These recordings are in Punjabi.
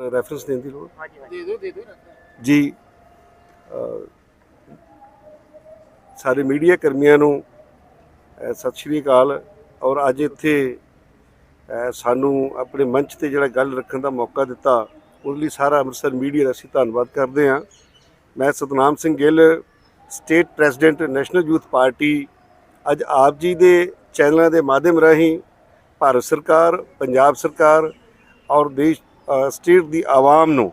ਰੈਫਰੈਂਸ ਦੇਣ ਦੀ ਲੋੜ? ਦੇ ਦਿਓ ਦੇ ਦਿਓ। ਜੀ ਸਾਰੇ ਮੀਡੀਆ ਕਰਮੀਆਂ ਨੂੰ ਸਤਿ ਸ਼੍ਰੀ ਅਕਾਲ। ਔਰ ਅੱਜ ਇੱਥੇ ਸਾਨੂੰ ਆਪਣੇ ਮੰਚ ਤੇ ਜਿਹੜਾ ਗੱਲ ਰੱਖਣ ਦਾ ਮੌਕਾ ਦਿੱਤਾ ਉਸ ਲਈ ਸਾਰਾ ਅੰਮ੍ਰਿਤਸਰ ਮੀਡੀਆ ਦਾ ਅਸੀਂ ਧੰਨਵਾਦ ਕਰਦੇ ਹਾਂ। ਮੈਂ Satnam Singh Gill state president national youth party ਅੱਜ ਆਪ ਜੀ ਦੇ ਚੈਨਲਾਂ ਦੇ ਮਾਧਿਅਮ ਰਾਹੀਂ ਭਾਰਤ ਸਰਕਾਰ ਪੰਜਾਬ ਸਰਕਾਰ ਔਰ ਦੇਸ਼ ਸਟੇਟ ਦੀ ਆਵਾਮ ਨੂੰ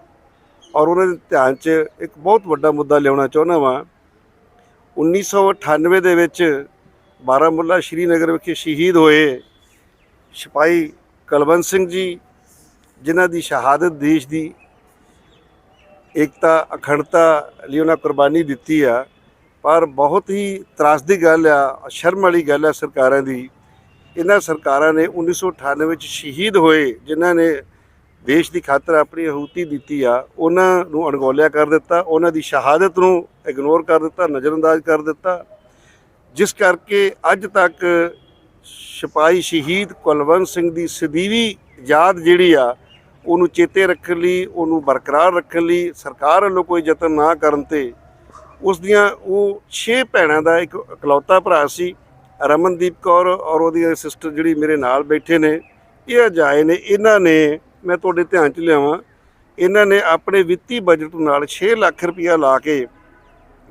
ਔਰ ਉਹਨਾਂ ਦੇ ਧਿਆਨ 'ਚ ਇੱਕ ਬਹੁਤ ਵੱਡਾ ਮੁੱਦਾ ਲਿਆਉਣਾ ਚਾਹੁੰਦਾ ਵਾਂ। 1998 ਦੇ ਵਿੱਚ ਬਾਰਾਮੁੱਲਾ ਸ਼੍ਰੀਨਗਰ ਵਿਖੇ ਸ਼ਹੀਦ ਹੋਏ ਸਿਪਾਹੀ ਕੁਲਵੰਤ ਸਿੰਘ ਜੀ, ਜਿਨ੍ਹਾਂ ਦੀ ਸ਼ਹਾਦਤ ਦੇਸ਼ ਦੀ ਏਕਤਾ, ਅਖੰਡਤਾ ਲਈ ਉਹਨਾਂ ਕੁਰਬਾਨੀ ਦਿੱਤੀ ਆ। ਪਰ ਬਹੁਤ ਹੀ ਤਰਾਸਦੀ ਗੱਲ ਆ, ਸ਼ਰਮ ਵਾਲੀ ਗੱਲ ਆ ਸਰਕਾਰਾਂ ਦੀ। ਇਹਨਾਂ ਸਰਕਾਰਾਂ ਨੇ 1998 ਵਿੱਚ ਸ਼ਹੀਦ ਹੋਏ, ਜਿਨ੍ਹਾਂ ਨੇ ਦੇਸ਼ ਦੀ ਖਾਤਰ ਆਪਣੀ ਆਹੂਤੀ ਦਿੱਤੀ ਆ, ਉਹਨਾਂ ਨੂੰ ਅਣਗੌਲਿਆ ਕਰ ਦਿੱਤਾ, ਉਹਨਾਂ ਦੀ ਸ਼ਹਾਦਤ ਨੂੰ ਇਗਨੋਰ ਕਰ ਦਿੱਤਾ, ਨਜ਼ਰਅੰਦਾਜ਼ ਕਰ ਦਿੱਤਾ। ਜਿਸ ਕਰਕੇ ਅੱਜ ਤੱਕ ਸਿਪਾਹੀ ਸ਼ਹੀਦ ਕੁਲਵੰਤ ਸਿੰਘ ਦੀ ਸਦੀਵੀ ਯਾਦ ਜਿਹੜੀ ਆ, ਉਹਨੂੰ ਚੇਤੇ ਰੱਖਣ ਲਈ, ਉਹਨੂੰ ਬਰਕਰਾਰ ਰੱਖਣ ਲਈ ਸਰਕਾਰ ਵੱਲੋਂ ਕੋਈ ਯਤਨ ਨਾ ਕਰਨ ਤੇ ਉਸ ਦੀਆਂ ਉਹ 6 ਭੈਣਾਂ ਦਾ ਇੱਕ ਇਕਲੌਤਾ ਭਰਾ ਸੀ, ਰਮਨਦੀਪ ਕੌਰ ਔਰ ਉਹਦੀ ਸਿਸਟਰ ਜਿਹੜੀ ਮੇਰੇ ਨਾਲ ਬੈਠੇ ਨੇ, ਇਹ ਅਜਾਏ ਨੇ, ਇਹਨਾਂ ਨੇ ਮੈਂ ਤੁਹਾਡੇ ਧਿਆਨ 'ਚ ਲਿਆਵਾਂ। ਇਹਨਾਂ ਨੇ ਆਪਣੇ ਵਿੱਤੀ ਬਜਟ ਨਾਲ 6 ਲੱਖ ਰੁਪਇਆ ਲਾ ਕੇ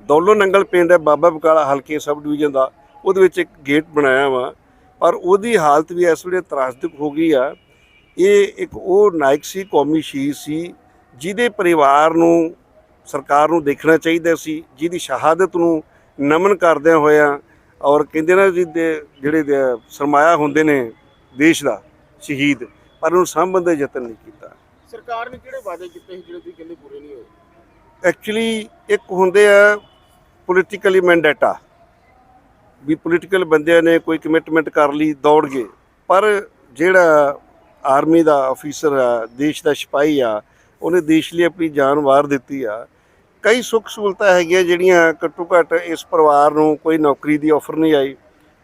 ਦੌਲੋ ਨੰਗਲ ਪਿੰਡ ਹੈ ਬਾਬਾ ਬਕਾਲਾ ਹਲਕੇ ਸਬ ਡਿਵੀਜ਼ਨ ਦਾ, ਉਹਦੇ ਵਿੱਚ ਇੱਕ ਗੇਟ ਬਣਾਇਆ ਵਾ। ਪਰ ਉਹਦੀ ਹਾਲਤ ਵੀ ਇਸ ਵੇਲੇ ਤਰਾਸਦਿਕ ਹੋ ਗਈ ਆ। ਇਹ ਇੱਕ ਉਹ ਨਾਇਕ ਸੀ, ਕੌਮੀ ਸ਼ਹੀਦ ਸੀ, ਜਿਹਦੇ ਪਰਿਵਾਰ ਨੂੰ, ਸਰਕਾਰ ਨੂੰ ਦੇਖਣਾ ਚਾਹੀਦਾ ਸੀ, ਜਿਹਦੀ ਸ਼ਹਾਦਤ ਨੂੰ ਨਮਨ ਕਰਦਿਆਂ ਹੋਇਆਂ ਔਰ ਕਹਿੰਦੇ ਨਾ ਜੀ ਦੇ- ਜਿਹੜੇ ਸਰਮਾਇਆ ਹੁੰਦੇ ਨੇ ਦੇਸ਼ ਦਾ ਸ਼ਹੀਦ। ਪਰ ਉਹਨੂੰ ਸਾਂਭਣ ਦਾ ਯਤਨ ਨਹੀਂ ਕੀਤਾ। ਸਰਕਾਰ ਨੇ ਕਿਹੜੇ ਵਾਅਦੇ ਕੀਤੇ ਸੀ ਜਿਹੜੇ ਤੁਸੀਂ ਕਹਿੰਦੇ ਪੂਰੇ ਨਹੀਂ ਹੋਏ? ਐਕਚੁਅਲੀ ਇੱਕ ਹੁੰਦੇ ਆ ਪੋਲੀਟੀਕਲੀ ਮੈਂਡੇਟਾ ਵੀ ਪੋਲੀਟੀਕਲ ਬੰਦਿਆਂ ਨੇ ਕੋਈ ਕਮਿਟਮੈਂਟ ਕਰ ਲਈ ਦੌੜ ਗਏ ਪਰ ਜਿਹੜਾ ਆਰਮੀ ਦਾ ਅਫੀਸਰ ਆ ਦੇਸ਼ ਦਾ ਸਿਪਾਹੀ ਆ ਉਹਨੇ ਦੇਸ਼ ਲਈ ਆਪਣੀ ਜਾਨ ਵਾਰ ਦਿੱਤੀ ਆ। ਕਈ ਸੁੱਖ ਸਹੂਲਤਾਂ ਹੈਗੀਆਂ ਜਿਹੜੀਆਂ ਘੱਟੋ ਘੱਟ ਇਸ ਪਰਿਵਾਰ ਨੂੰ ਕੋਈ ਨੌਕਰੀ ਦੀ ਆਫਰ ਨਹੀਂ ਆਈ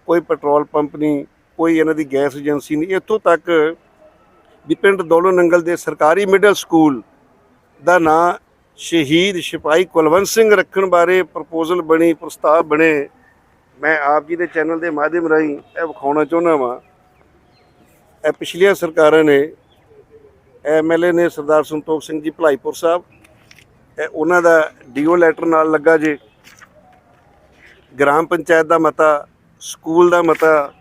ਕੋਈ ਪੈਟਰੋਲ ਪੰਪ ਨਹੀਂ ਕੋਈ ਇਹਨਾਂ ਦੀ ਗੈਸ ਏਜੰਸੀ ਨਹੀਂ। ਇੱਥੋਂ ਤੱਕ ਵੀ ਪਿੰਡ ਦੌਲੋ ਨੰਗਲ ਦੇ ਸਰਕਾਰੀ ਮਿਡਲ ਸਕੂਲ ਦਾ ਨਾਂ ਸ਼ਹੀਦ ਸਿਪਾਹੀ ਕੁਲਵੰਤ ਸਿੰਘ ਰੱਖਣ ਬਾਰੇ ਪ੍ਰਪੋਜ਼ਲ ਬਣੀ, ਪ੍ਰਸਤਾਵ ਬਣੇ। ਮੈਂ ਆਪ ਜੀ ਦੇ ਚੈਨਲ ਦੇ ਮਾਧਿਅਮ ਰਾਹੀਂ ਇਹ ਵਿਖਾਉਣਾ ਚਾਹੁੰਦਾ ਵਾਂ। ਇਹ ਪਿਛਲੀਆਂ ਸਰਕਾਰਾਂ ਨੇ ਐਮਐਲਏ ਨੇ ਸਰਦਾਰ ਸੰਤੋਖ ਸਿੰਘ ਜੀ ਭਲਾਈਪੁਰ ਸਾਹਿਬ, ਇਹ ਉਹਨਾਂ ਦਾ ਡੀਓ ਲੈਟਰ ਨਾਲ ਲੱਗਾ ਜੇ। ਗ੍ਰਾਮ ਪੰਚਾਇਤ ਦਾ ਮਤਾ, ਸਕੂਲ ਦਾ ਮਤਾ,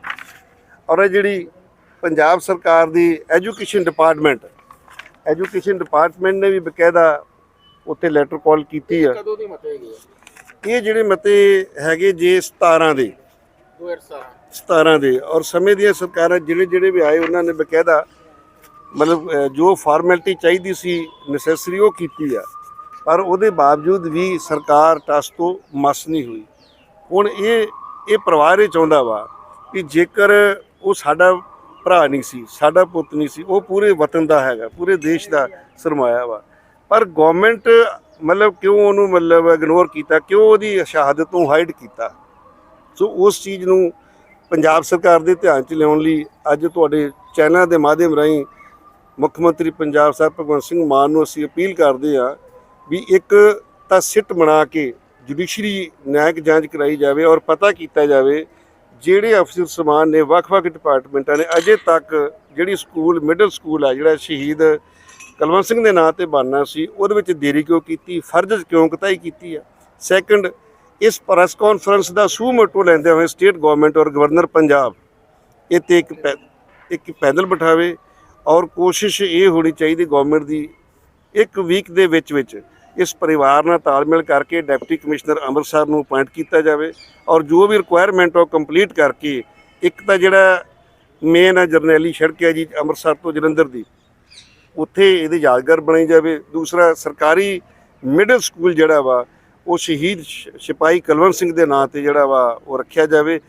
ਔਰ ਇਹ ਜਿਹੜੀ ਪੰਜਾਬ ਸਰਕਾਰ ਦੀ ਐਜੂਕੇਸ਼ਨ ਡਿਪਾਰਟਮੈਂਟ ਐਜੂਕੇਸ਼ਨ ਡਿਪਾਰਟਮੈਂਟ ਨੇ ਵੀ ਬਕਾਇਦਾ ਉੱਤੇ ਲੈਟਰ ਕਾਲ ਕੀਤੀ ਆ। ਕਦੋਂ ਦੀ ਮਤੇ ਹੈਗੇ ਆ? ਇਹ ਜਿਹੜੇ ਮਤੇ ਹੈਗੇ ਜੇ 17 ਦੇ। 2017 17 ਦੇ। ਔਰ ਸਮੇਂ ਦੀਆਂ ਸਰਕਾਰਾਂ ਜਿਹੜੇ ਜਿਹੜੇ ਵੀ ਆਏ ਉਹਨਾਂ ਨੇ ਬਕਾਇਦਾ ਮਤਲਬ ਜੋ ਫਾਰਮੈਲਿਟੀ ਚਾਹੀਦੀ ਸੀ ਨੈਸੈਸਰੀ ਉਹ ਕੀਤੀ ਆ। ਪਰ ਉਹਦੇ ਬਾਵਜੂਦ ਵੀ ਸਰਕਾਰ ਟਸ ਤੋਂ ਮਸ ਨਹੀਂ ਹੋਈ। ਹੁਣ ਇਹ ਇਹ ਪਰਿਵਾਰ ਇਹ ਚਾਹੁੰਦਾ ਵਾ ਕਿ ਜੇਕਰ ਉਹ ਸਾਡਾ ਭਰਾ ਨਹੀਂ ਸੀ, ਸਾਡਾ ਪੁੱਤ ਨਹੀਂ ਸੀ, ਉਹ ਪੂਰੇ ਵਤਨ ਦਾ ਹੈਗਾ, ਪੂਰੇ ਦੇਸ਼ ਦਾ ਸਰਮਾਇਆ ਵਾ। ਪਰ ਗਵਰਨਮੈਂਟ ਮਤਲਬ ਕਿਉਂ ਉਹਨੂੰ ਮਤਲਬ ਇਗਨੋਰ ਕੀਤਾ, ਕਿਉਂ ਉਹਦੀ ਸ਼ਹਾਦਤ ਨੂੰ ਹਾਈਡ ਕੀਤਾ? ਸੋ ਉਸ ਚੀਜ਼ ਨੂੰ ਪੰਜਾਬ ਸਰਕਾਰ ਦੇ ਧਿਆਨ 'ਚ ਲਿਆਉਣ ਲਈ ਅੱਜ ਤੁਹਾਡੇ ਚੈਨਲ ਦੇ ਮਾਧਿਅਮ ਰਾਹੀਂ ਮੁੱਖ ਮੰਤਰੀ ਪੰਜਾਬ ਸਾਹਿਬ ਭਗਵੰਤ ਸਿੰਘ ਮਾਨ ਨੂੰ ਅਸੀਂ ਅਪੀਲ ਕਰਦੇ ਹਾਂ ਵੀ ਇੱਕ ਤਾਂ ਸਿੱਟ ਬਣਾ ਕੇ ਜੁਡੀਸ਼ਰੀ ਨਿਆਇਕ ਜਾਂਚ ਕਰਾਈ ਜਾਵੇ ਔਰ ਪਤਾ ਕੀਤਾ ਜਾਵੇ ਜਿਹੜੇ ਅਫਸਰ ਸਮਾਨ ਨੇ, ਵੱਖ-ਵੱਖ ਡਿਪਾਰਟਮੈਂਟਾਂ ਨੇ, ਅਜੇ ਤੱਕ ਜਿਹੜੀ ਸਕੂਲ, ਮਿਡਲ ਸਕੂਲ ਆ, ਜਿਹੜਾ ਸ਼ਹੀਦ ਕੁਲਵੰਤ ਸਿੰਘ ਦੇ ਨਾਂ ਤੇ ਬਣਨਾ ਸੀ, ਉਹਦੇ ਵਿੱਚ ਦੇਰੀ ਕਿਉਂ ਕੀਤੀ, ਫਰਜ਼ ਕਿਉਂ ਕਤਾਈ ਕੀਤੀ ਆ? ਸੈਕੰਡ ਇਸ ਪ੍ਰੈਸ ਕਾਨਫਰੰਸ ਦਾ ਸੂ ਮੋਟੋ ਲੈਂਦੇ ਹੋਏ ਸਟੇਟ ਗਵਰਨਮੈਂਟ ਔਰ ਗਵਰਨਰ ਪੰਜਾਬ ਇਹ ਤੇ ਇੱਕ ਪੈ- ਇੱਕ ਪੈਦਲ ਬਿਠਾਵੇ ਔਰ ਕੋਸ਼ਿਸ਼ ਇਹ ਹੋਣੀ ਚਾਹੀਦੀ ਗਵਰਨਮੈਂਟ ਦੀ, ਇੱਕ ਵੀਕ ਦੇ ਵਿੱਚ ਵਿੱਚ ਇਸ ਪਰਿਵਾਰ ਨਾਲ ਤਾਲਮੇਲ ਕਰਕੇ ਡਿਪਟੀ ਕਮਿਸ਼ਨਰ ਅੰਮ੍ਰਿਤਸਰ ਨੂੰ ਅਪਾਇੰਟ ਕੀਤਾ ਜਾਵੇ ਔਰ ਜੋ ਵੀ ਰਿਕੁਆਇਰਮੈਂਟ ਉਹ ਕੰਪਲੀਟ ਕਰਕੇ ਇੱਕ ਤਾਂ ਜਿਹੜਾ ਮੇਨ ਹੈ ਜਰਨੈਲੀ ਸੜਕ ਹੈ ਜੀ ਅੰਮ੍ਰਿਤਸਰ ਤੋਂ ਜਲੰਧਰ ਦੀ, ਉੱਥੇ ਇਹਦੀ ਯਾਦਗਾਰ ਬਣਾਈ ਜਾਵੇ। ਦੂਸਰਾ, ਸਰਕਾਰੀ ਮਿਡਲ ਸਕੂਲ ਜਿਹੜਾ ਵਾ, ਉਹ ਸ਼ਹੀਦ ਸ਼- ਸਿਪਾਹੀ ਕਲਵੰਤ ਸਿੰਘ ਦੇ ਨਾਂ ਤੇ ਜਿਹੜਾ ਵਾ ਉਹ ਰੱਖਿਆ ਜਾਵੇ।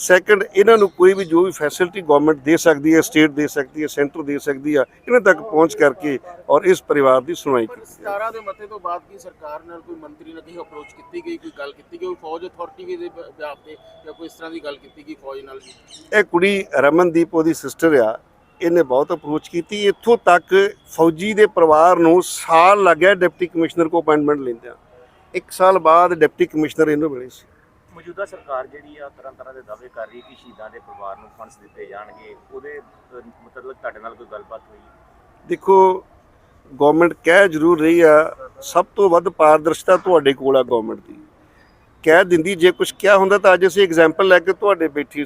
ਸੈਕੰਡ ਇਹਨਾਂ ਨੂੰ ਕੋਈ ਵੀ ਜੋ ਵੀ ਫੈਸਿਲਿਟੀ ਗਵਰਨਮੈਂਟ ਦੇ ਸਕਦੀ ਹੈ ਸਟੇਟ ਦੇ ਸਕਦੀ ਹੈ ਸੈਂਟਰ ਦੇ ਸਕਦੀ ਹੈ ਇਹਨਾਂ ਤੱਕ ਪਹੁੰਚ ਕਰਕੇ ਔਰ ਇਸ ਪਰਿਵਾਰ ਦੀ ਸੁਣਵਾਈ ਕੀਤੀ 17 ਦੇ ਮਤੇ ਤੋਂ ਬਾਅਦ ਕੀ ਸਰਕਾਰ ਨਾਲ ਕੋਈ ਮੰਤਰੀ ਨਾਲ ਕਿਸੇ ਅਪਰੋਚ ਕੀਤੀ ਗਈ ਕੋਈ ਗੱਲ ਕੀਤੀ ਗਈ ਕੋਈ ਫੌਜ ਅਥਾਰਟੀ ਦੇ ਬਿਆਪ ਤੇ ਜਾਂ ਕੋਈ ਇਸ ਤਰ੍ਹਾਂ ਦੀ ਗੱਲ ਕੀਤੀ ਗਈ ਫੌਜ ਨਾਲ ਇਹ ਕੁੜੀ ਰਮਨਦੀਪ ਉਹਦੀ ਸਿਸਟਰ ਆ ਇਹਨੇ ਬਹੁਤ ਅਪਰੋਚ ਕੀਤੀ ਇੱਥੋਂ ਤੱਕ ਫੌਜੀ ਦੇ ਪਰਿਵਾਰ ਨੂੰ ਸਾਲ ਲੱਗਿਆ ਡਿਪਟੀ ਕਮਿਸ਼ਨਰ ਕੋ ਅਪਾਇੰਟਮੈਂਟ ਲੈਂਦਿਆਂ। ਇੱਕ ਸਾਲ ਬਾਅਦ ਡਿਪਟੀ ਕਮਿਸ਼ਨਰ ਇਹਨੂੰ ਮਿਲੇ ਸੀ। ਮੌਜੂਦਾ ਸਰਕਾਰ ਜਿਹੜੀ ਆ ਤਰ੍ਹਾਂ ਤਰ੍ਹਾਂ ਦੇ ਦਾਅਵੇ ਕਰ ਰਹੀ ਕਿ ਸ਼ਹੀਦਾਂ ਦੇ ਪਰਿਵਾਰ ਨੂੰ ਫੰਡਸ ਦਿੱਤੇ ਜਾਣਗੇ, ਉਹਦੇ ਮਤਲਬ ਤੁਹਾਡੇ ਨਾਲ ਕੋਈ ਗੱਲਬਾਤ ਹੋਈ? ਦੇਖੋ ਗਵਰਨਮੈਂਟ ਕਹਿ ਜ਼ਰੂਰ ਰਹੀ ਆ, ਸਭ ਤੋਂ ਵੱਧ ਪਾਰਦਰਸ਼ਤਾ ਤੁਹਾਡੇ ਕੋਲ ਆ ਗਵਰਨਮੈਂਟ ਦੀ। ਕਹਿ ਦਿੰਦੀ, ਜੇ ਕੁਝ ਕਿਹਾ ਹੁੰਦਾ ਤਾਂ ਅੱਜ ਅਸੀਂ ਐਗਜ਼ਾਮਪਲ ਲੈ ਕੇ ਤੁਹਾਡੇ ਬੈਠੀ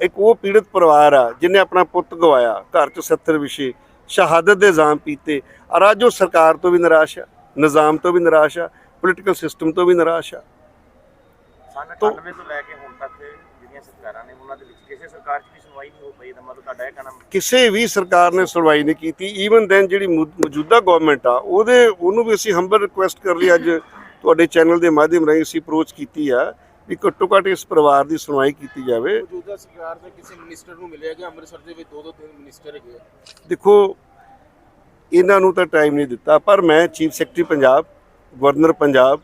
ਇੱਕ ਉਹ ਪੀੜਤ ਪਰਿਵਾਰ ਆ ਜਿਨੇ ਆਪਣਾ ਪੁੱਤ ਗਵਾਇਆ, ਘਰ 'ਚ 70 ਵਿਸ਼ੇ, ਸ਼ਹਾਦਤ ਦੇ ਇਲਜ਼ਾਮ ਪੀਤੇ ਔਰ ਅੱਜ ਉਹ ਸਰਕਾਰ ਤੋਂ ਵੀ ਨਿਰਾਸ਼ ਆ, ਨਿਜ਼ਾਮ ਤੋਂ ਵੀ ਨਿਰਾਸ਼ ਆ ਪੋਲੀਟੀਕਲ ਸਿਸਟਮ ਤੋਂ ਵੀ ਨਿਰਾਸ਼ ਆ। ਸਨ ਤੋਂ- 98 ਤੋਂ ਲੈ ਕੇ ਹੁਣ ਤੱਕ ਜਿਹੜੀਆਂ ਸਰਕਾਰਾਂ ਨੇ ਉਹਨਾਂ ਦੇ ਵਿੱਚ ਕਿਸੇ ਸਰਕਾਰ 'ਚ ਵੀ ਸੁਣਵਾਈ ਨਹੀਂ ਹੋ ਪਈ ਤਾਂ ਮਤਲਬ ਤੁਹਾਡਾ ਇਹ ਕਹਿਣਾ ਕਿਸੇ ਵੀ ਸਰਕਾਰ ਨੇ ਸੁਣਵਾਈ ਨਹੀਂ ਕੀਤੀ ਈਵਨ ਦੈਨ ਜਿਹੜੀ ਮੌਜੂਦਾ ਗਵਰਨਮੈਂਟ ਆ ਉਹਦੇ ਉਹਨੂੰ ਵੀ ਅਸੀਂ ਹੰਬਲ ਰਿਕੁਐਸਟ ਕਰ ਲਈ ਅੱਜ ਤੁਹਾਡੇ ਚੈਨਲ ਦੇ ਮਾਧਿਅਮ ਰਾਹੀਂ ਅਸੀਂ ਅਪਰੋਚ ਕੀਤੀ ਆ ਵੀ ਘੱਟੋ ਘੱਟ ਇਸ ਪਰਿਵਾਰ ਦੀ ਸੁਣਵਾਈ ਕੀਤੀ ਜਾਵੇ। ਮੌਜੂਦਾ ਸਰਕਾਰ ਦੇ ਕਿਸੇ ਮਿਨਿਸਟਰ ਨੂੰ ਮਿਲਿਆ ਕਿ ਅੰਮ੍ਰਿਤਸਰ ਦੇ ਵਿੱਚ ਦੋ ਦੋ ਤਿੰਨ ਮਿਨਿਸਟਰ ਹੈਗੇ ਆ? ਦੇਖੋ ਇਹਨਾਂ ਨੂੰ ਤਾਂ ਟਾਈਮ ਨਹੀਂ ਦਿੱਤਾ ਪਰ ਮੈਂ chief secretary Punjab governor Punjab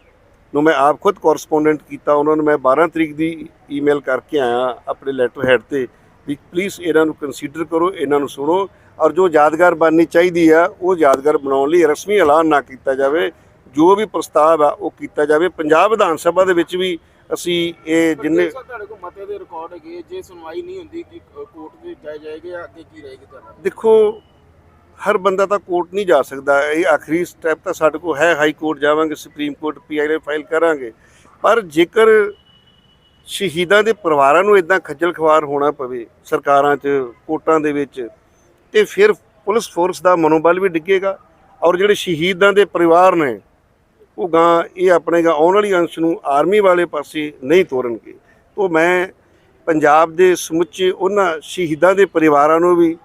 ਨੂੰ ਮੈਂ ਆਪ ਖੁਦ ਕੋਰਸਪੋਂਡੈਂਟ ਕੀਤਾ ਉਹਨਾਂ ਨੂੰ ਮੈਂ 12 ਤਰੀਕ ਦੀ ਈਮੇਲ ਕਰਕੇ ਆਇਆ ਆਪਣੇ ਲੈਟਰ ਹੈਡ ਤੇ ਵੀ ਪਲੀਜ਼ ਇਹਨਾਂ ਨੂੰ ਕੰਸੀਡਰ ਕਰੋ ਇਹਨਾਂ ਨੂੰ ਸੁਣੋ ਔਰ ਜੋ ਯਾਦਗਾਰ ਬਣਨੀ ਚਾਹੀਦੀ ਆ ਉਹ ਯਾਦਗਾਰ ਬਣਾਉਣ ਲਈ ਰਸਮੀ ਐਲਾਨ ਨਾ ਕੀਤਾ ਜਾਵੇ ਜੋ ਵੀ ਪ੍ਰਸਤਾਵ ਆ ਉਹ ਕੀਤਾ ਜਾਵੇ। ਪੰਜਾਬ ਵਿਧਾਨ ਸਭਾ ਦੇ ਵਿੱਚ ਵੀ ਅਸੀਂ ਇਹ ਜਿੰਨੇ ਤੁਹਾਡੇ ਕੋਲ ਮਤੇ ਦੇ ਰਿਕਾਰਡ ਹੈਗੇ ਜੇ ਸੁਣਵਾਈ ਨਹੀਂ ਹੁੰਦੀ ਕਿ ਕੋਰਟ ਦੇ ਜਾਏ ਜਾਏਗਾ ਅੱਗੇ ਕੀ ਰਹੇਗੀ ਤੁਹਾਡਾ? ਦੇਖੋ ਹਰ ਬੰਦਾ ਤਾਂ ਕੋਰਟ ਨਹੀਂ ਜਾ ਸਕਦਾ। ਇਹ ਆਖਰੀ ਸਟੈਪ ਤਾਂ ਸਾਡੇ ਕੋਲ ਹੈ ਹਾਈ ਕੋਰਟ ਜਾਵਾਂਗੇ, ਸੁਪਰੀਮ ਕੋਰਟ ਪੀਆਈਐਲ ਫਾਈਲ ਕਰਾਂਗੇ। ਪਰ ਜੇਕਰ ਸ਼ਹੀਦਾਂ ਦੇ ਪਰਿਵਾਰਾਂ ਨੂੰ ਇਦਾਂ ਖੱਜਲ ਖਵਾਰ ਹੋਣਾ ਪਵੇ, ਸਰਕਾਰਾਂ 'ਚ, ਕੋਰਟਾਂ ਦੇ ਵਿੱਚ, ਤੇ ਫਿਰ ਪੁਲਿਸ ਫੋਰਸ ਦਾ ਮਨੋਬਲ ਵੀ ਡਿੱਗੇਗਾ ਔਰ ਜਿਹੜੇ ਸ਼ਹੀਦਾਂ ਦੇ ਪਰਿਵਾਰ ਨੇ, ਉਹ ਗਾਂ ਇਹ ਆਪਣੇ ਗਾਂ ਆਉਣ ਵਾਲੀ ਅੰਸ਼ ਨੂੰ ਆਰਮੀ ਵਾਲੇ ਪਾਸੇ ਨਹੀਂ ਤੋਰਨਗੇ। ਤੋਂ ਮੈਂ ਪੰਜਾਬ ਦੇ ਸਮੁੱਚੇ ਉਹਨਾਂ ਸ਼ਹੀਦਾਂ ਦੇ ਪਰਿਵਾਰਾਂ ਨੂੰ ਵੀ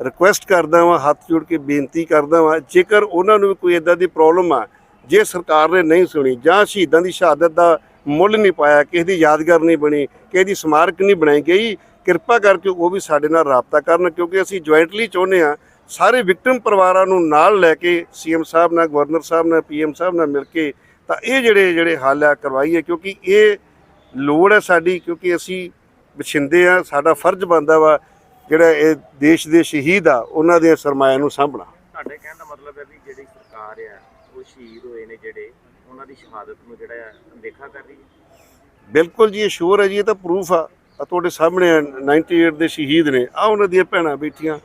ਰਿਕੁਐਸਟ ਕਰਦਾ ਵਾਂ, ਹੱਥ ਜੋੜ ਕੇ ਬੇਨਤੀ ਕਰਦਾ ਵਾਂ, ਜੇਕਰ ਉਹਨਾਂ ਨੂੰ ਵੀ ਕੋਈ ਇਦਾਂ ਦੀ ਪ੍ਰੋਬਲਮ ਆ, ਜੇ ਸਰਕਾਰ ਨੇ ਨਹੀਂ ਸੁਣੀ ਜਾਂ ਸ਼ਹੀਦਾਂ ਦੀ ਸ਼ਹਾਦਤ ਦਾ ਮੁੱਲ ਨਹੀਂ ਪਾਇਆ, ਕਿਸੇ ਦੀ ਯਾਦਗਾਰ ਨਹੀਂ ਬਣੀ, ਕਿਸੇ ਦੀ ਸਮਾਰਕ ਨਹੀਂ ਬਣਾਈ ਗਈ, ਕਿਰਪਾ ਕਰਕੇ ਉਹ ਵੀ ਸਾਡੇ ਨਾਲ ਰਾਬਤਾ ਕਰਨ, ਕਿਉਂਕਿ ਅਸੀਂ ਜੁਆਇੰਟਲੀ ਚਾਹੁੰਦੇ ਆ ਸਾਰੇ ਵਿਕਟਮ ਪਰਿਵਾਰਾਂ ਨੂੰ ਨਾਲ ਲੈ ਕੇ ਸੀਐਮ ਸਾਹਿਬ ਨਾਲ, ਗਵਰਨਰ ਸਾਹਿਬ ਨਾਲ ਪੀਐਮ ਸਾਹਿਬ ਨਾਲ ਮਿਲ ਕੇ ਤਾਂ ਇਹ ਜਿਹੜੇ ਜਿਹੜੇ ਹੱਲ ਆ ਕਰਵਾਈਏ, ਕਿਉਂਕਿ ਇਹ ਲੋੜ ਹੈ ਸਾਡੀ, ਕਿਉਂਕਿ ਅਸੀਂ ਵਛਿੰਦੇ ਆ ਸਾਡਾ ਫਰਜ਼ ਬਣਦਾ ਵਾ ਜਿਹੜਾ ਇਹ ਦੇਸ਼ ਦੇ ਸ਼ਹੀਦ ਆ ਉਹਨਾਂ ਦੇ ਸਰਮਾਇਆ ਨੂੰ ਸਾਂਭਣਾ। ਤੁਹਾਡੇ ਕਹਿਣ ਦਾ ਮਤਲਬ ਹੈ ਵੀ ਜਿਹੜੀ ਸਰਕਾਰ ਆ ਉਹ ਸ਼ਹੀਦ ਹੋਏ ਨੇ ਜਿਹੜੇ ਉਹਨਾਂ ਦੀ ਸ਼ਹਾਦਤ ਨੂੰ ਜਿਹੜਾ ਹੈ ਦੇਖਾ ਕਰ ਰਹੀ ਹੈ? ਬਿਲਕੁਲ ਜੀ ਇਹ ਸ਼ੋਰ ਹੈ ਜੀ ਇਹ ਤਾਂ ਪ੍ਰੂਫ ਆ। ਆ ਤੁਹਾਡੇ ਸਾਹਮਣੇ ਆ, 98 ਦੇ ਸ਼ਹੀਦ ਨੇ ਆ ਉਹਨਾਂ ਦੀਆਂ ਭੈਣਾਂ ਬੇਟੀਆਂ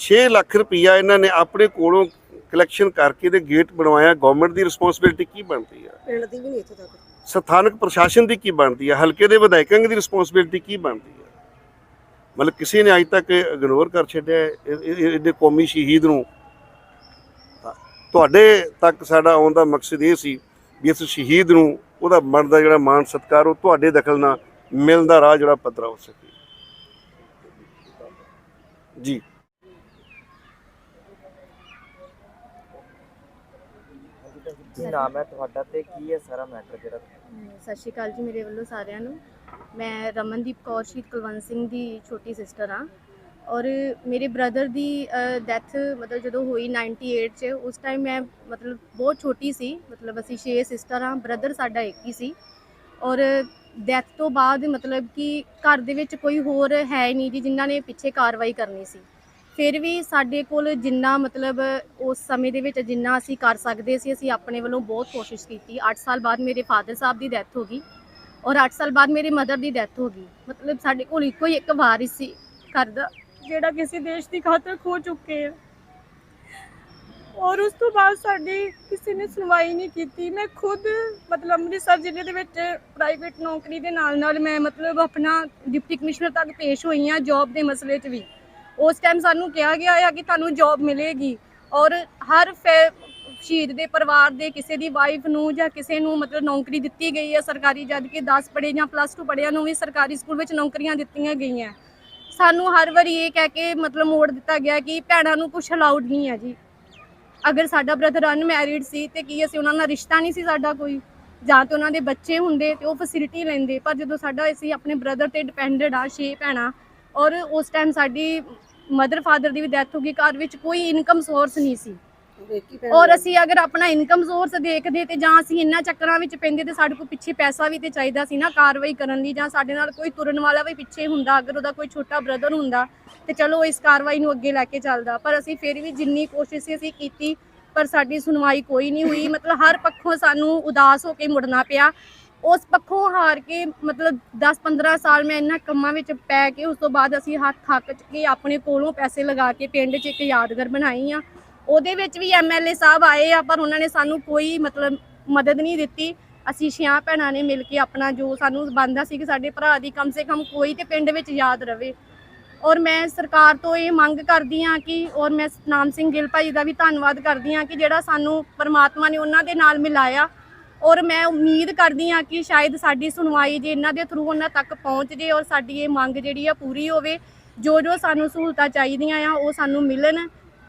6 ਲੱਖ ਰੁਪਈਆ ਇਹਨਾਂ ਨੇ ਆਪਣੇ ਕੋਲੋਂ ਕਲੈਕਸ਼ਨ ਕਰਕੇ ਤੇ ਗੇਟ ਬਣਵਾਇਆ। ਗਵਰਨਮੈਂਟ ਦੀ ਰਿਸਪੌਂਸਿਬਿਲਟੀ ਕੀ ਬਣਦੀ ਆ? ਪਿੰਡ ਦੀ ਵੀ ਨਹੀਂ ਇੱਥੇ ਤੱਕ। ਸਥਾਨਕ ਪ੍ਰਸ਼ਾਸਨ ਦੀ ਕੀ ਬਣਦੀ ਆ? ਹਲਕੇ ਦੇ ਵਿਧਾਇਕਾਂ ਦੀ ਰਿਸਪੌਂਸਿਬਿਲਟੀ ਕੀ ਬਣਦੀ ਆ? ਮਤਲਬ ਕਿਸੇ ਨੇ ਅੱਜ ਤੱਕ ਇਗਨੋਰ ਕਰ ਛੱਡਿਆ ਇਹਦੇ ਕੌਮੀ ਸ਼ਹੀਦ ਨੂੰ। ਤੁਹਾਡੇ ਤੱਕ ਸਾਡਾ ਆਉਣ ਦਾ ਮਕਸਦ ਇਹ ਸੀ ਵੀ ਇਸ ਸ਼ਹੀਦ ਨੂੰ ਉਹਦਾ ਬਣਦਾ ਜਿਹੜਾ ਮਾਣ ਸਤਿਕਾਰ ਉਹ ਤੁਹਾਡੇ ਦਖਲ ਨਾਲ ਮਿਲਣ ਦਾ ਰਾਹ ਜਿਹੜਾ ਪੱਧਰਾ ਹੋ ਸਕੇ। ਜੀ। ਕੀ ਨਾਮ ਹੈ ਤੁਹਾਡਾ ਤੇ ਕੀ ਹੈ ਸਾਰਾ ਮੈਟਰ ਜਿਹੜਾ? ਸਤਿ ਸ਼੍ਰੀ ਅਕਾਲ ਜੀ ਮੇਰੇ ਵੱਲੋਂ ਸਾਰਿਆਂ ਨੂੰ। ਮੈਂ ਰਮਨਦੀਪ ਕੌਰ, ਸ਼ਹੀਦ ਕੁਲਵੰਤ ਸਿੰਘ ਦੀ ਛੋਟੀ ਸਿਸਟਰ ਹਾਂ। ਔਰ ਮੇਰੇ ਬ੍ਰਦਰ ਦੀ ਡੈਥ ਮਤਲਬ ਜਦੋਂ ਹੋਈ 98 ਚ, ਉਸ ਟਾਈਮ ਮੈਂ ਮਤਲਬ ਬਹੁਤ ਛੋਟੀ ਸੀ। ਮਤਲਬ ਅਸੀਂ 6 ਸਿਸਟਰ ਹਾਂ ਬ੍ਰਦਰ ਸਾਡਾ ਇੱਕ ਹੀ ਸੀ। ਔਰ ਡੈਥ ਤੋਂ ਬਾਅਦ ਮਤਲਬ ਕਿ ਘਰ ਦੇ ਵਿੱਚ ਕੋਈ ਹੋਰ ਹੈ ਹੀ ਨਹੀਂ ਜੀ, ਜਿਨ੍ਹਾਂ ਨੇ ਪਿੱਛੇ ਕਾਰਵਾਈ ਕਰਨੀ ਸੀ। ਫਿਰ ਵੀ ਸਾਡੇ ਕੋਲ ਜਿੰਨਾ ਮਤਲਬ ਉਸ ਸਮੇਂ ਦੇ ਵਿੱਚ ਜਿੰਨਾ ਅਸੀਂ ਕਰ ਸਕਦੇ ਸੀ, ਅਸੀਂ ਆਪਣੇ ਵੱਲੋਂ ਬਹੁਤ ਕੋਸ਼ਿਸ਼ ਕੀਤੀ। 8 ਸਾਲ ਬਾਅਦ ਮੇਰੇ ਫਾਦਰ ਸਾਹਿਬ ਦੀ ਡੈਥ ਹੋ ਗਈ। ਔਰ 8 ਸਾਲ ਬਾਅਦ ਮੇਰੀ ਮਦਰ ਦੀ ਡੈਥ ਹੋ ਗਈ। ਮਤਲਬ ਸਾਡੇ ਕੋਲ ਇੱਕੋ ਹੀ ਇੱਕ ਵਾਰਿਸ ਸੀ ਕਰਦਾ ਦਾ। ਜਿਹੜਾ ਕਿਸੇ ਦੇਸ਼ ਦੀ ਖਾਤਰ ਖੋ ਚੁੱਕੇ ਆ। ਔਰ ਉਸ ਤੋਂ ਬਾਅਦ ਸਾਡੀ ਕਿਸੇ ਨੇ ਸੁਣਵਾਈ ਨਹੀਂ ਕੀਤੀ। ਮੈਂ ਖੁਦ, ਮਤਲਬ ਅੰਮ੍ਰਿਤਸਰ ਜ਼ਿਲ੍ਹੇ ਦੇ ਵਿੱਚ ਪ੍ਰਾਈਵੇਟ ਨੌਕਰੀ ਦੇ ਨਾਲ ਨਾਲ ਮੈਂ ਮਤਲਬ ਆਪਣਾ ਡਿਪਟੀ ਕਮਿਸ਼ਨਰ ਤੱਕ ਪੇਸ਼ ਹੋਈ ਹਾਂ ਜੌਬ ਦੇ ਮਸਲੇ 'ਚ ਵੀ। ਉਸ ਟਾਈਮ ਸਾਨੂੰ ਕਿਹਾ ਗਿਆ ਆ ਕਿ ਤੁਹਾਨੂੰ ਜੌਬ ਮਿਲੇਗੀ। ਔਰ ਹਰ ਫੈ- ਸ਼ਹੀਦ ਦੇ ਪਰਿਵਾਰ ਦੇ ਕਿਸੇ ਦੀ ਵਾਈਫ ਨੂੰ ਜਾਂ ਕਿਸੇ ਨੂੰ ਮਤਲਬ ਨੌਕਰੀ ਦਿੱਤੀ ਗਈ ਹੈ ਸਰਕਾਰੀ, ਜਦ ਕਿ 10 ਪੜ੍ਹੇ ਜਾਂ ਪਲੱਸ 2 ਪੜ੍ਹਿਆਂ ਨੂੰ ਵੀ ਸਰਕਾਰੀ ਸਕੂਲ ਵਿੱਚ ਨੌਕਰੀਆਂ ਦਿੱਤੀਆਂ ਗਈਆਂ। ਸਾਨੂੰ ਹਰ ਵਾਰੀ ਇਹ ਕਹਿ ਕੇ ਮਤਲਬ ਮੋੜ ਦਿੱਤਾ ਗਿਆ ਕਿ ਭੈਣਾਂ ਨੂੰ ਕੁਝ ਅਲਾਉਡ ਨਹੀਂ ਹੈ ਜੀ। ਅਗਰ ਸਾਡਾ ਬ੍ਰਦਰ ਅਨਮੈਰਿਡ ਸੀ ਤੇ ਕੀ ਅਸੀਂ ਉਹਨਾਂ ਨਾਲ ਰਿਸ਼ਤਾ ਨਹੀਂ ਸੀ ਸਾਡਾ ਕੋਈ? ਜਾਂ ਤੇ ਉਹਨਾਂ ਦੇ ਬੱਚੇ ਹੁੰਦੇ ਤੇ ਉਹ ਫੈਸਿਲਿਟੀ ਲੈਂਦੇ, ਪਰ ਜਦੋਂ ਸਾਡਾ ਅਸੀਂ ਆਪਣੇ ਬ੍ਰਦਰ ਤੇ ਡਿਪੈਂਡਡ ਆ, ਛੇ ਭੈਣਾਂ, ਔਰ ਉਸ ਟਾਈਮ ਸਾਡੀ ਮਦਰ ਫਾਦਰ ਦੀ ਵੀ ਡੈਥ ਹੋ ਗਈ, ਘਰ ਵਿੱਚ ਕੋਈ ਇਨਕਮ ਸੋਰਸ ਨਹੀਂ ਸੀ। ਔਰ ਅਸੀਂ ਅਗਰ ਆਪਣਾ ਇਨਕਮ ਸੋਰਸ ਦੇਖਦੇ ਤੇ ਜਾਂ ਅਸੀਂ ਇੰਨਾ ਚੱਕਰਾਂ ਵਿੱਚ ਪੈਂਦੇ ਤੇ ਸਾਡੇ ਕੋਲ ਪਿੱਛੇ ਪੈਸਾ ਵੀ ਤੇ ਚਾਹੀਦਾ ਸੀ ਨਾ ਕਾਰਵਾਈ ਕਰਨ ਲਈ ਜਾਂ ਸਾਡੇ ਨਾਲ ਕੋਈ ਤੁਰਨ ਵਾਲਾ ਵੀ ਪਿੱਛੇ ਹੁੰਦਾ ਅਗਰ ਉਹਦਾ ਕੋਈ ਛੋਟਾ ਬ੍ਰਦਰ ਹੁੰਦਾ ਤੇ ਚਲੋ ਇਸ ਕਾਰਵਾਈ ਨੂੰ ਅੱਗੇ ਲੈ ਕੇ ਚੱਲਦਾ। ਪਰ ਅਸੀਂ ਫਿਰ ਵੀ ਜਿੰਨੀ ਕੋਸ਼ਿਸ਼ ਅਸੀਂ ਕੀਤੀ ਪਰ ਸਾਡੀ ਸੁਣਵਾਈ ਕੋਈ ਨਹੀਂ ਹੋਈ। ਮਤਲਬ ਹਰ ਪੱਖੋਂ ਸਾਨੂੰ ਉਦਾਸ ਹੋ ਕੇ ਮੁੜਨਾ ਪਿਆ। ਉਸ ਪੱਖੋਂ ਹਾਰ ਕੇ ਮਤਲਬ 10-15 ਸਾਲ ਮੈਂ ਇਹਨਾਂ ਕੰਮਾਂ ਵਿੱਚ ਪੈ ਕੇ ਉਸ ਤੋਂ ਬਾਅਦ ਅਸੀਂ ਹੱਥ ਥੱਕ ਕੇ ਆਪਣੇ ਕੋਲੋਂ ਪੈਸੇ ਲਗਾ ਕੇ ਪਿੰਡ 'ਚ ਇੱਕ ਯਾਦਗਾਰ ਬਣਾਈ ਆ। ਉਹਦੇ ਵਿੱਚ ਵੀ ਐਮਐਲਏ ਸਾਹਿਬ ਆਏ ਆ, ਪਰ ਉਹਨਾਂ ਨੇ ਸਾਨੂੰ ਕੋਈ ਮਤਲਬ ਮਦਦ ਨਹੀਂ ਦਿੱਤੀ। ਅਸੀਂ ਛਿਆਂ ਭੈਣਾਂ ਨੇ ਮਿਲ ਕੇ ਆਪਣਾ ਜੋ ਸਾਨੂੰ ਬੰਦਾ ਸੀ ਕਿ ਸਾਡੇ ਭਰਾ ਦੀ ਕਮ ਸੇ ਕਮ ਕੋਈ ਤੇ ਪਿੰਡ ਵਿੱਚ ਯਾਦ ਰਵੇ। ਔਰ ਮੈਂ ਸਰਕਾਰ ਤੋਂ ਇਹ ਮੰਗ ਕਰਦੀ ਹਾਂ ਕਿ, ਔਰ ਮੈਂ ਸਤਨਾਮ ਸਿੰਘ ਗਿੱਲ ਭਾਈ ਦਾ ਵੀ ਧੰਨਵਾਦ ਕਰਦੀ ਹਾਂ ਕਿ ਜਿਹੜਾ ਸਾਨੂੰ ਪਰਮਾਤਮਾ ਨੇ ਉਹਨਾਂ ਦੇ ਨਾਲ ਮਿਲਾਇਆ। ਔਰ ਮੈਂ ਉਮੀਦ ਕਰਦੀ ਹਾਂ ਕਿ ਸ਼ਾਇਦ ਸਾਡੀ ਸੁਣਵਾਈ ਜੇ ਇਹਨਾਂ ਦੇ ਥਰੂ ਉਹਨਾਂ ਤੱਕ ਪਹੁੰਚ ਜੇ, ਔਰ ਸਾਡੀ ਇਹ ਮੰਗ ਜਿਹੜੀ ਆ ਪੂਰੀ ਹੋਵੇ ਜੋ ਜੋ ਸਾਨੂੰ ਸਹੂਲਤਾਂ ਚਾਹੀਦੀਆਂ ਆ, ਉਹ ਸਾਨੂੰ ਮਿਲਣ।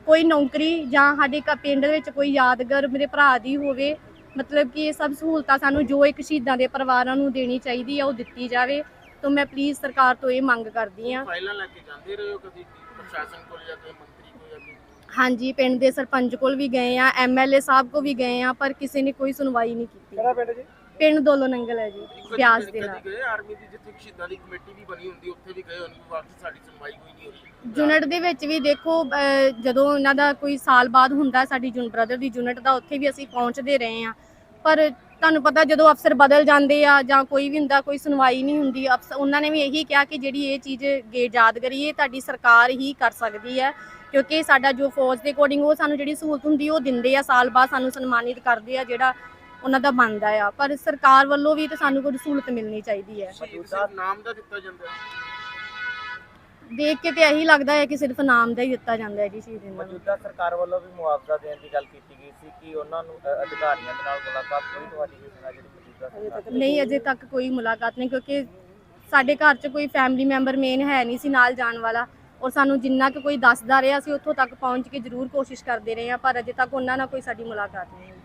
ਕੋਈ ਨੌਕਰੀ ਜਾਂ ਸਾਡੇ ਕ- ਪਿੰਡ ਵਿੱਚ ਕੋਈ ਯਾਦਗਾਰ ਮੇਰੇ ਭਰਾ ਦੀ ਹੋਵੇ ਮਤਲਬ ਕਿ ਇਹ ਸਭ ਸਹੂਲਤਾਂ ਸਾਨੂੰ ਜੋ ਇੱਕ ਸ਼ਹੀਦਾਂ ਦੇ ਪਰਿਵਾਰਾਂ ਨੂੰ ਦੇਣੀ ਚਾਹੀਦੀ ਆ ਉਹ ਦਿੱਤੀ ਜਾਵੇ ਤਾਂ ਮੈਂ ਪਲੀਜ਼ ਸਰਕਾਰ ਤੋਂ ਇਹ ਮੰਗ ਕਰਦੀ ਆ ਫਾਈਲਾਂ ਲੈ ਕੇ ਜਾਂਦੇ ਰਹੇ ਹੋ ਕਦੀ ਪ੍ਰਸ਼ਾਸਨ ਕੋਲ ਜਾਂ ਕੋਈ ਮੰਤਰੀ ਕੋਲ ਜਾਂ ਕੋਈ? ਹਾਂਜੀ ਪਿੰਡ ਦੇ ਸਰਪੰਚ ਕੋਲ ਵੀ ਗਏ ਆ ਐਮਐਲਏ ਸਾਹਿਬ ਕੋ ਵੀ ਗਏ ਆ ਪਰ ਕਿਸੇ ਨੇ ਕੋਈ ਸੁਣਵਾਈ ਨਹੀਂ ਕੀਤੀ। ਕਿਹੜਾ ਪਿੰਡ ਜੀ? ਪਿੰਡ ਦੋਲੋ ਨੰਗਲ ਹੈ ਜੀ ਬਿਆਸ ਦੇ ਨਾਲ। ਗਏ ਆਰਮੀ ਦੀ ਜਿੱਥੇ ਸ਼ਹੀਦਾਂ ਦੀ ਕਮੇਟੀ ਵੀ ਬਣੀ ਹੁੰਦੀ ਉੱਥੇ ਵੀ ਗਏ ਹੋਣਗੇ ਵਾਪਸ ਸਾਡੀ ਸੁਣਵਾਈ ਕੋਈ ਨਹੀਂ ਹੋ ਰਹੀ ਯੂਨਿਟ ਦੇ ਵਿੱਚ ਵੀ ਦੇਖੋ ਅਹ, ਜਦੋਂ ਇਹਨਾਂ ਦਾ ਕੋਈ ਸਾਲ ਬਾਅਦ ਹੁੰਦਾ ਸਾਡੀ ਜੁਨ ਬ੍ਰਦਰ ਦੀ ਯੂਨਿਟ ਦਾ ਉੱਥੇ ਵੀ ਅਸੀਂ ਪਹੁੰਚਦੇ ਰਹੇ ਆ ਪਰ ਤੁਹਾਨੂੰ ਪਤਾ ਜਦੋਂ ਅਫਸਰ ਬਦਲ ਜਾਂਦੇ ਆ ਜਾਂ ਕੋਈ ਵੀ ਹੁੰਦਾ ਕੋਈ ਸੁਣਵਾਈ ਨਹੀਂ ਹੁੰਦੀ ਅਫਸਰ ਉਹਨਾਂ ਨੇ ਵੀ ਇਹੀ ਕਿਹਾ ਕਿ ਜਿਹੜੀ ਇਹ ਚੀਜ਼ ਗੇ ਯਾਦ ਕਰੀਏ ਤੁਹਾਡੀ ਸਰਕਾਰ ਹੀ ਕਰ ਸਕਦੀ ਹੈ। ਕਿਉਂਕਿ ਸਾਡਾ ਜੋ ਫੌਜ ਦੇ ਅਕੋਰਡਿੰਗ ਉਹ ਸਾਨੂੰ ਜਿਹੜੀ ਸਹੂਲਤ ਹੁੰਦੀ ਉਹ ਦਿੰਦੇ ਆ ਸਾਲ ਬਾਅਦ ਸਾਨੂੰ ਸਨਮਾਨਿਤ ਕਰਦੇ ਆ ਜਿਹੜਾ ਉਹਨਾਂ ਦਾ ਬਣਦਾ ਆ। ਪਰ ਸਰਕਾਰ ਵੱਲੋਂ ਵੀ ਤਾਂ ਸਾਨੂੰ ਕੋਈ ਸਹੂਲਤ ਮਿਲਣੀ ਚਾਹੀਦੀ ਹੈ। ਸ਼ਹੀਦ ਸਿਰਫ ਨਾਮ ਦਾ ਦਿੱਤਾ ਜਾਂਦਾ ਹੈ। ਦੇਖ ਕੇ ਤੇ ਇਹੀ ਲੱਗਦਾ ਹੈ ਕਿ ਸਿਰਫ ਨਾਮ ਦਾ ਹੀ ਦਿੱਤਾ ਜਾਂਦਾ ਹੈ ਜੀ ਇਹਨਾਂ ਨੂੰ। ਮੌਜੂਦਾ ਸਰਕਾਰ ਵੱਲੋਂ ਵੀ ਮੁਆਵਜ਼ਾ ਦੇਣ ਦੀ ਗੱਲ ਕੀਤੀ ਗਈ ਸੀ ਕਿ ਉਹਨਾਂ ਨੂੰ ਅ, ਅਧਿਕਾਰੀਆਂ ਦੇ ਨਾਲ ਮੁਲਾਕਾਤ ਹੋਈ ਤੁਹਾਡੀ ਕਿਸੇ ਨਾਲ ਜਿਹੜੀ ਮੌਜੂਦਾ ਸਰਕਾਰ ਨਹੀਂ ਅਜੇ ਤੱਕ ਕੋਈ ਮੁਲਾਕਾਤ ਨਹੀਂ ਕਿਉਂਕਿ ਸਾਡੇ ਘਰ 'ਚ ਕੋਈ ਫੈਮਿਲੀ ਮੈਂਬਰ ਮੇਨ ਹੈ ਨਹੀਂ ਸੀ ਨਾਲ ਜਾਣ ਵਾਲਾ। ਔਰ ਸਾਨੂੰ ਜਿੰਨਾ ਕਿ ਕੋਈ ਦੱਸਦਾ ਰਿਹਾ ਅਸੀਂ ਉੱਥੋਂ ਤੱਕ ਪਹੁੰਚ ਕੇ ਜ਼ਰੂਰ ਕੋਸ਼ਿਸ਼ ਕਰਦੇ ਰਹੇ ਹਾਂ ਪਰ ਅਜੇ ਤੱਕ ਉਹਨਾਂ ਨਾਲ ਕੋਈ ਸਾਡੀ ਮੁਲਾਕਾਤ ਨਹੀਂ ਹੋਈ।